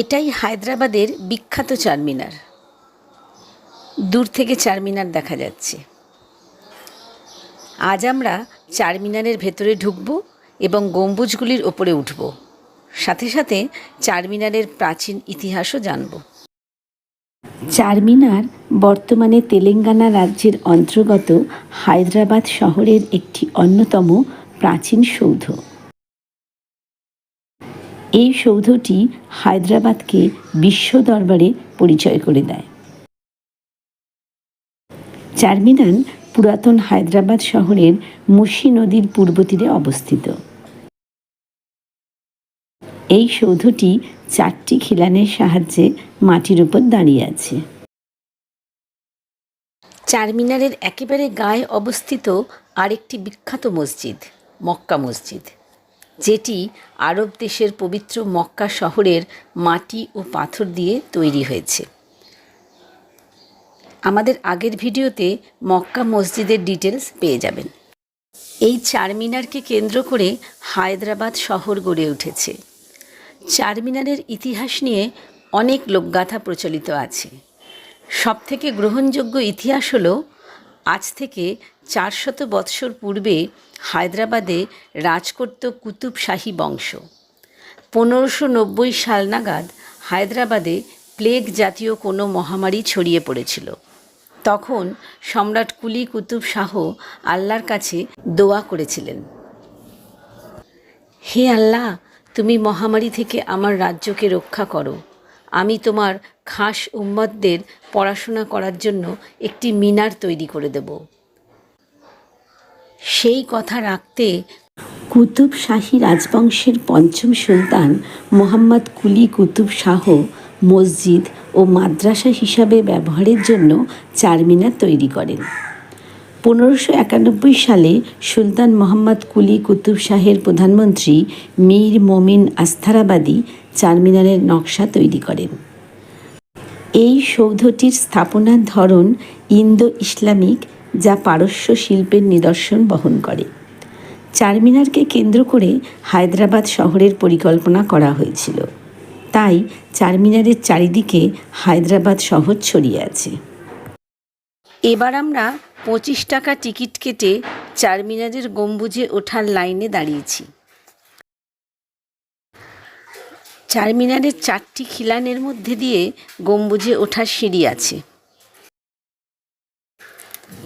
এটাই হায়দ্রাবাদের বিখ্যাত চারমিনার। দূর থেকে চারমিনার দেখা যাচ্ছে। আজ আমরা চারমিনারের ভেতরে ঢুকব এবং গম্বুজগুলির ওপরে উঠব। সাথে সাথে চারমিনারের প্রাচীন ইতিহাসও জানব। চারমিনার বর্তমানে তেলেঙ্গানা রাজ্যের অন্তর্গত হায়দ্রাবাদ শহরের একটি অন্যতম প্রাচীন সৌধ। এই সৌধটি হায়দ্রাবাদকে বিশ্ব দরবারে পরিচয় করে দেয়। চারমিনার পুরাতন হায়দ্রাবাদ শহরের মুসি নদীর পূর্ব তীরে অবস্থিত। এই সৌধটি চারটি খিলানের সাহায্যে মাটির উপর দাঁড়িয়ে আছে। চারমিনারের একেবারে গায়ে অবস্থিত আরেকটি বিখ্যাত মসজিদ, মক্কা মসজিদ। যেটি আরব দেশের পবিত্র মক্কা শহরের মাটি ও পাথর দিয়ে তৈরি হয়েছে। আমাদের আগের ভিডিওতে মক্কা মসজিদের ডিটেলস পেয়ে যাবেন। এই চারমিনারকে কেন্দ্র করে হায়দ্রাবাদ শহর গড়ে উঠেছে। চারমিনারের ইতিহাস নিয়ে অনেক লোকগাথা প্রচলিত আছে। সবথেকে গ্রহণযোগ্য ইতিহাস হলো, আজ থেকে চারশত বৎসর পূর্বে হায়দ্রাবাদে রাজ করত কুতুব শাহী বংশ। পনেরোশো নব্বই সাল নাগাদ হায়দ্রাবাদে প্লেগ জাতীয় কোনো মহামারী ছড়িয়ে পড়েছিল। তখন সম্রাট কুলি কুতুব শাহ আল্লাহর কাছে দোয়া করেছিলেন। হে আল্লাহ, তুমি মহামারী থেকে আমার রাজ্যকে রক্ষা করো। আমি তোমার খাস উম্মতদের পড়াশোনা করার জন্য একটি মিনার তৈরি করে দেব। সেই কথা রাখতে কুতুব শাহী রাজবংশের পঞ্চম সুলতান মোহাম্মদ কুলি কুতুব শাহ মসজিদ ও মাদ্রাসা হিসাবে ব্যবহারের জন্য চারমিনার তৈরি করেন। পনেরোশো একানব্বই সালে সুলতান মোহাম্মদ কুলি কুতুব শাহের প্রধানমন্ত্রী মীর মোমিন আস্থারাবাদী চারমিনারের নকশা তৈরি করেন। এই সৌধটির স্থাপনার ধরন ইন্দো ইসলামিক যা পারস্য শিল্পের নিদর্শন বহন করে। চারমিনারকে কেন্দ্র করে হায়দ্রাবাদ শহরের পরিকল্পনা করা হয়েছিল। তাই চারমিনারের চারিদিকে হায়দ্রাবাদ শহর ছড়িয়ে আছে। এবার আমরা পঁচিশ টাকা টিকিট কেটে চারমিনারের গম্বুজে ওঠার লাইনে দাঁড়িয়েছি। চারমিনারের চারটি খিলানের মধ্যে দিয়ে গম্বুজে ওঠার সিঁড়ি আছে।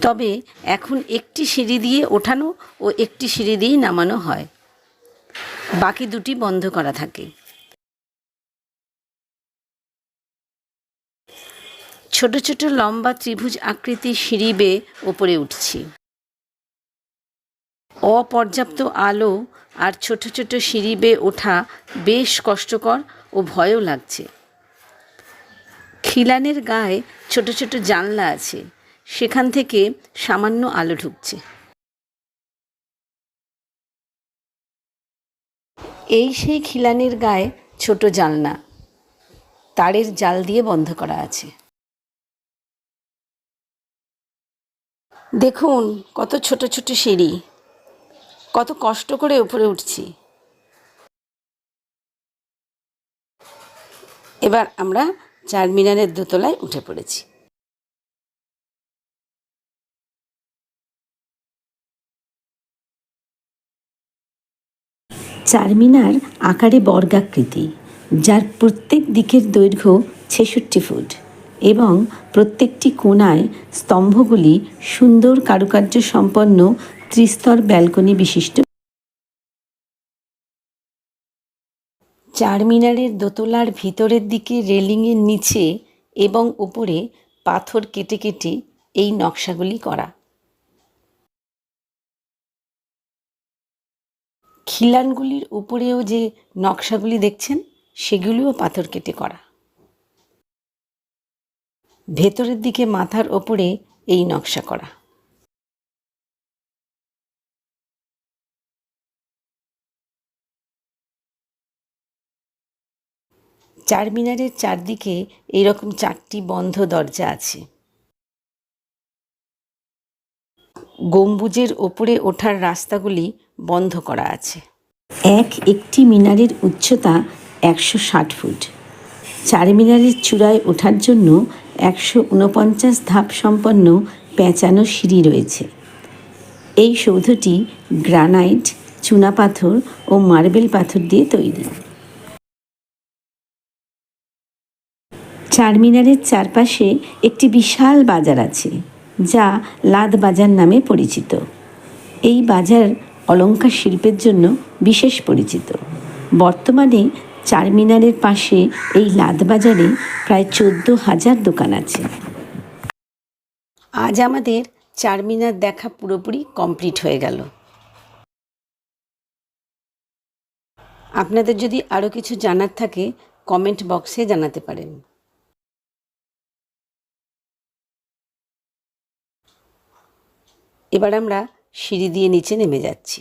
তবে এখন একটি সিঁড়ি দিয়ে ওঠানো ও একটি সিঁড়ি দিয়েই নামানো হয়। বাকি দুটি বন্ধ করা থাকে। ছোট ছোট লম্বা ত্রিভুজ আকৃতির সিঁড়ি বেয়ে ওপরে উঠছি। অপর্যাপ্ত আলো আর ছোট ছোট সিঁড়ি বেয়ে ওঠা বেশ কষ্টকর ও ভয়ও লাগছে। খিলানের গায়ে ছোট ছোট জানলা আছে। সেখান থেকে সামান্য আলো ঢুকছে। এই সেই খিলানের গায়ে ছোট জানলা তারের জাল দিয়ে বন্ধ করা আছে। দেখুন, কত ছোট ছোট সিঁড়ি। কত কষ্ট করে উপরে উঠছি। এবার আমরা চারমিনারের দোতলায় উঠে পড়েছি। চারমিনার আকারে বর্গাকৃতি, যার প্রত্যেক দিকের দৈর্ঘ্য ছেষট্টি ফুট এবং প্রত্যেকটি কোণায় স্তম্ভগুলি সুন্দর কারুকার্য সম্পন্ন ত্রিস্তর ব্যালকনি বিশিষ্ট। চারমিনারের দোতলার ভিতরের দিকে রেলিংয়ের নিচে এবং উপরে পাথর কেটে কেটে এই নকশাগুলি করা। খিলানগুলির উপরেও যে নকশাগুলি দেখছেন, সেগুলিও পাথর কেটে করা। ভেতরের দিকে মাথার ওপরে এই নকশা করা। চারমিনারের চারদিকে এইরকম চারটি বন্ধ দরজা আছে। গম্বুজের ওপরে ওঠার রাস্তাগুলি বন্ধ করা আছে। এক একটি মিনারের উচ্চতা একশো ষাট ফুট। চার মিনারের চূড়ায় ওঠার জন্য একশো উনপঞ্চাশ ধাপ সম্পন্ন পেঁচানো সিঁড়ি রয়েছে। এই সৌধটি গ্রানাইট চুনাপাথর ও মার্বেল পাথর দিয়ে তৈরি। চারমিনারের চারপাশে একটি বিশাল বাজার আছে। যা লাদ বাজার নামে পরিচিত। এই বাজার অলঙ্কার শিল্পের জন্য বিশেষ পরিচিত। বর্তমানে চারমিনারের পাশে এই লাদ বাজারে প্রায় চোদ্দ হাজার দোকান আছে। আজ আমাদের চারমিনার দেখা পুরোপুরি কমপ্লিট হয়ে গেল। আপনাদের যদি আরও কিছু জানার থাকে, কমেন্ট বক্সে জানাতে পারেন। এবার আমরা সিঁড়ি দিয়ে নিচে নেমে যাচ্ছি।